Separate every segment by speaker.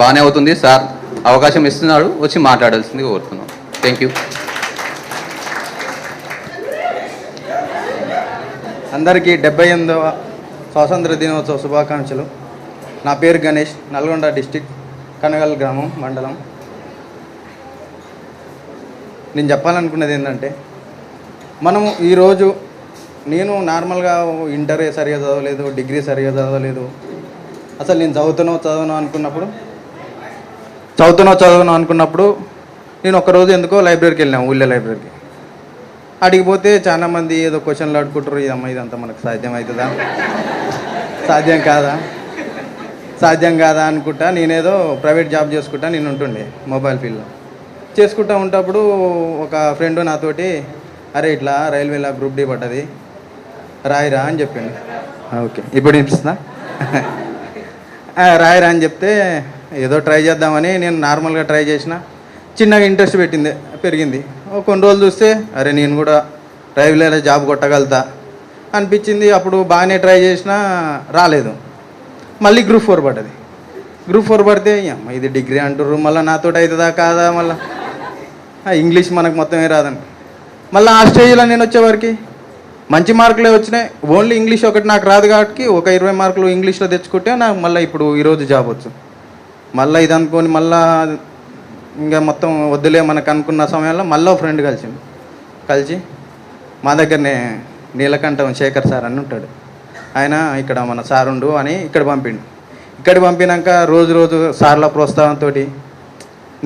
Speaker 1: బాగానే అవుతుంది. సార్ అవకాశం ఇస్తున్నాడు. వచ్చి మాట్లాడాల్సింది కోరుతున్నాం. థ్యాంక్ యూ
Speaker 2: అందరికీ డెబ్బై ఎనిమిదవ స్వాతంత్ర దినోత్సవ శుభాకాంక్షలు. నా పేరు గణేష్ నల్గొండ డిస్టిక్ కనగల్ గ్రామం మండలం. నేను చెప్పాలనుకున్నది ఏంటంటే మనము ఈరోజు నేను నార్మల్గా ఇంటర్ సరిగా చదవలేదు డిగ్రీ సరిగా చదవలేదు. అసలు నేను చదువుతానో చదవను అనుకున్నప్పుడు చదువుతానో చదవను అనుకున్నప్పుడు నేను ఒకరోజు ఎందుకో లైబ్రరీకి వెళ్ళాను ఊళ్ళో లైబ్రరీకి. అడిగిపోతే చాలా మంది ఏదో క్వశ్చన్లు అడుగుకుంటారు ఇదమ్మ ఇదంతా మనకు సాధ్యం అవుతుందా? సాధ్యం కాదా? సాధ్యం కాదా? అనుకుంటా నేనేదో ప్రైవేట్ జాబ్ చేసుకుంటా నేను ఉంటుండే మొబైల్ ఫీల్డ్లో. చేసుకుంటా ఉంటప్పుడు ఒక ఫ్రెండ్ నాతోటి అరే ఇట్లా రైల్వేలో గ్రూప్ డి పడ్డది రాయిరా అని చెప్పిండు. ఓకే. ఇప్పుడు వినిపిస్తుందా? రాయిరా అని చెప్తే ఏదో ట్రై చేద్దామని నేను నార్మల్గా ట్రై చేసిన. చిన్నగా ఇంట్రెస్ట్ పెట్టింది పెరిగింది. ఓ కొన్ని రోజులు చూస్తే అరే నేను కూడా రైల్వేలో జాబ్ కొట్టగలుగుతా అనిపించింది. అప్పుడు బాగానే ట్రై చేసినా రాలేదు. మళ్ళీ గ్రూప్ ఫోర్ పడ్డది. గ్రూప్ ఫోర్ పడితే అమ్మ ఇది డిగ్రీ అంటారు మళ్ళీ నాతో అవుతుందా కాదా మళ్ళీ? ఇంగ్లీష్ మనకు మొత్తమే రాదని మళ్ళీ ఆ స్టేజ్లో నేను వచ్చేవారికి మంచి మార్కులే వచ్చినాయి. ఓన్లీ ఇంగ్లీష్ ఒకటి నాకు రాదు కాబట్టి ఒక ఇరవై మార్కులు ఇంగ్లీష్లో తెచ్చుకుంటే నాకు మళ్ళీ ఇప్పుడు ఈరోజు జాబ్ వచ్చు మళ్ళీ ఇది అనుకొని మళ్ళా ఇంకా మొత్తం వద్దులే మనకు అనుకున్న సమయంలో మళ్ళీ ఫ్రెండ్ కలిసిండు. కలిసి మా దగ్గరనే నీలకంఠం శేఖర్ సార్ అని ఉంటాడు. ఆయన ఇక్కడ మన సార్ ఉండు అని ఇక్కడ పంపిండు. ఇక్కడ పంపినాక రోజు రోజు సార్ల ప్రోత్సాహంతో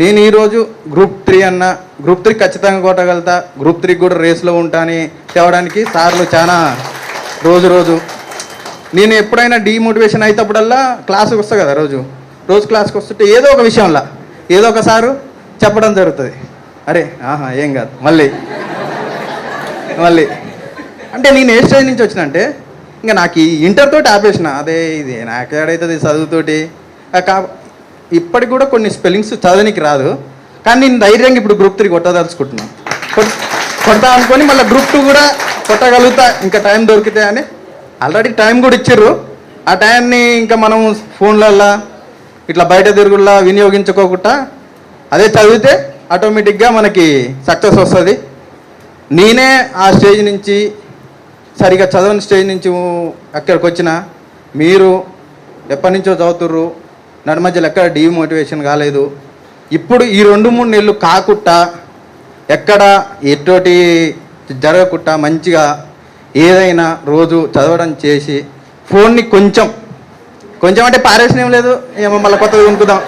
Speaker 2: నేను ఈరోజు గ్రూప్ త్రీ అన్న గ్రూప్ త్రీ ఖచ్చితంగా కొట్టగలుగుతా గ్రూప్ త్రీ కూడా రేస్లో ఉంటా అని తేవడానికి సార్లు చాలా రోజు రోజు. నేను ఎప్పుడైనా డీమోటివేషన్ అయినప్పుడల్లా క్లాస్కి వస్తా కదా రోజు. రోజు క్లాస్కి వస్తుంటే ఏదో ఒక విషయంలో ఏదో ఒక సారు చెప్పడం జరుగుతుంది. అరే ఆహా ఏం కాదు మళ్ళీ. మళ్ళీ. అంటే నేను ఏ స్టేజ్ నుంచి వచ్చిన అంటే ఇంకా నాకు ఈ ఇంటర్ తోటి ఆపేసిన అదే ఇది నాకేడైతుంది చదువుతోటి కా ఇప్పటికి కూడా కొన్ని స్పెల్లింగ్స్ చదవనికి రాదు కానీ నేను ధైర్యంగా ఇప్పుడు గ్రూప్ త్రీ కొట్టదలుచుకుంటున్నాను. కొడతా అనుకొని మళ్ళీ గ్రూప్ టూ కూడా కొట్టగలుగుతా ఇంకా టైం దొరికితే అని. ఆల్రెడీ టైం కూడా ఇచ్చారు ఆ టైంని ఇంకా మనం ఫోన్లల్లో ఇట్లా బయట తిరుగులా వినియోగించుకోకుండా అదే చదివితే ఆటోమేటిక్గా మనకి సక్సెస్ వస్తుంది. నేనే ఆ స్టేజ్ నుంచి సరిగా చదవని స్టేజ్ నుంచి అక్కడికి వచ్చిన మీరు ఎప్పటి నుంచో చదువుతుర్రు నడుమధ్యలో ఎక్కడ డిమోటివేషన్ కాలేదు. ఇప్పుడు ఈ రెండు మూడు నెలలు కాకుండా ఎక్కడ ఎటువంటి జరగకుండా మంచిగా ఏదైనా రోజు చదవడం చేసి ఫోన్ని కొంచెం కొంచెం అంటే పారేసిన ఏం లేదు. ఏమో మళ్ళీ కొత్తగా కొనుక్కుదాం.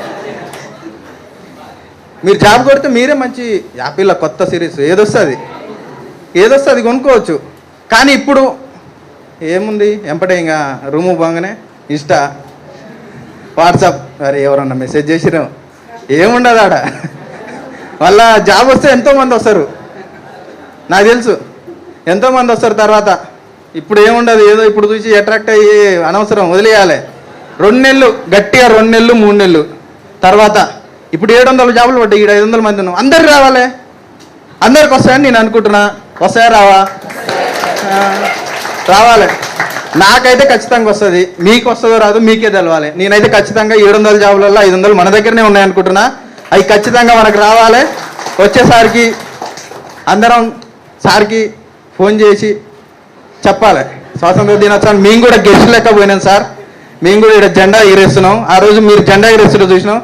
Speaker 2: మీరు జాబ్ కొడితే మీరే మంచి యాపిల్లో కొత్త సిరీస్. ఏదొస్తుంది? ఏదొస్తుంది కొనుక్కోవచ్చు. కానీ ఇప్పుడు ఏముంది? ఎంపటే ఇంకా రూము బాగానే ఇన్స్టా వాట్సాప్. మరి ఎవరన్నా మెసేజ్ చేసిరు ఏముండదు ఆడ. మళ్ళా జాబ్ వస్తే ఎంతోమంది వస్తారు. నాకు తెలుసు. ఎంతోమంది వస్తారు తర్వాత. ఇప్పుడు ఏముండదు? ఏదో ఇప్పుడు చూసి అట్రాక్ట్ అయ్యి అనవసరం. వదిలేయాలి. రెండు నెలలు గట్టిగా రెండు నెలలు మూడు నెలలు తర్వాత ఇప్పుడు ఏడు వందల జాబులు పడ్డాయి ఇక్కడ ఐదు వందల మంది ఉన్నాం. అందరు రావాలి. అందరికి వస్తాయని నేను అనుకుంటున్నా. వస్తాయా రావా? రావాలి. నాకైతే ఖచ్చితంగా వస్తుంది. మీకు వస్తుందో రాదు మీకే తెలవాలి. నేనైతే ఖచ్చితంగా ఏడు వందల జాబులలో ఐదు వందలు మన దగ్గరనే ఉన్నాయి అనుకుంటున్నా. అవి ఖచ్చితంగా మనకు రావాలి. వచ్చేసరికి అందరం సార్కి ఫోన్ చేసి చెప్పాలి. స్వాతంత్ర దినోత్సవం మేము కూడా గెస్ట్ సార్. మేము కూడా ఇక్కడ జెండా ఎగరేస్తున్నాం. ఆ రోజు మీరు జెండా ఎగరేస్తుంటే చూసినాం.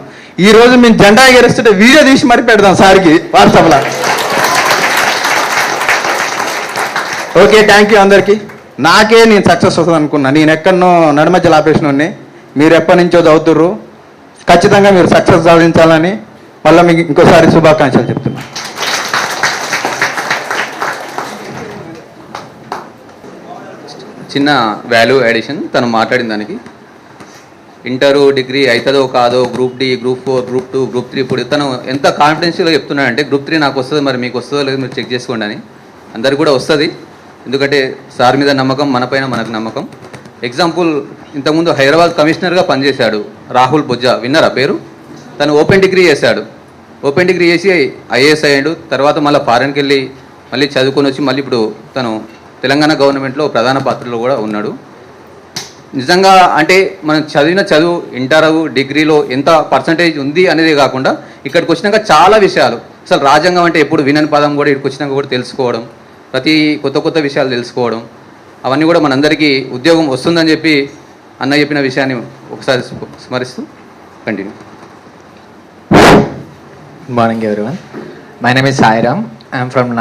Speaker 2: ఈ రోజు మేము జెండా ఎగరేస్తుంటే వీడియో తీసి మరి పెడదాం సార్కి వాట్సాప్లో. ఓకే థ్యాంక్ యూ అందరికీ. నాకే నేను సక్సెస్ అవుతుంది అనుకున్నా. నేను ఎక్కడనో నడిమధ్యలో ఆపేసిన వాడిని. మీరు ఎప్పటి నుంచో చదువుతుర్రు. ఖచ్చితంగా మీరు సక్సెస్ సాధించాలని మళ్ళీ మీకు ఇంకోసారి శుభాకాంక్షలు చెప్తున్నా.
Speaker 1: చిన్న వాల్యూ అడిషన్ తను మాట్లాడిన దానికి. ఇంటరు డిగ్రీ అవుతుందో కాదో group D group four group two group three ఇప్పుడు తను ఎంత కాన్ఫిడెన్షియల్గా చెప్తున్నాడంటే గ్రూప్ త్రీ నాకు వస్తుంది మరి మీకు వస్తుందో లేదో మీరు చెక్ చేసుకోండి అని. అందరికి కూడా వస్తుంది. ఎందుకంటే సార్ మీద నమ్మకం మన పైన మనకు నమ్మకం. ఎగ్జాంపుల్ ఇంతకుముందు హైదరాబాద్ కమిషనర్గా పనిచేశాడు రాహుల్ బొజ్జా. విన్నారా పేరు? తను ఓపెన్ డిగ్రీ చేశాడు. ఓపెన్ డిగ్రీ చేసి ఐఏఎస్ అయ్యాడు. తర్వాత మళ్ళీ ఫారెన్కి వెళ్ళి మళ్ళీ చదువుకొని వచ్చి మళ్ళీ ఇప్పుడు తను తెలంగాణ గవర్నమెంట్లో ప్రధాన పాత్రలో కూడా ఉన్నాడు. నిజంగా అంటే మనం చదివిన చదువు ఇంటరు డిగ్రీలో ఎంత పర్సంటేజ్ ఉంది అనేది కాకుండా ఇక్కడికి వచ్చినాక చాలా విషయాలు. అసలు రాజ్యాంగం అంటే ఎప్పుడు వినని పదం కూడా ఇక్కడికి వచ్చినాక కూడా తెలుసుకోవడం ప్రతి కొత్త కొత్త విషయాలు తెలుసుకోవడం అవన్నీ కూడా మనందరికీ ఉద్యోగం వస్తుందని చెప్పి అన్న చెప్పిన విషయాన్ని ఒకసారి స్మరిస్తూ continue.
Speaker 3: Good morning everyone. My name is Sairam I'm from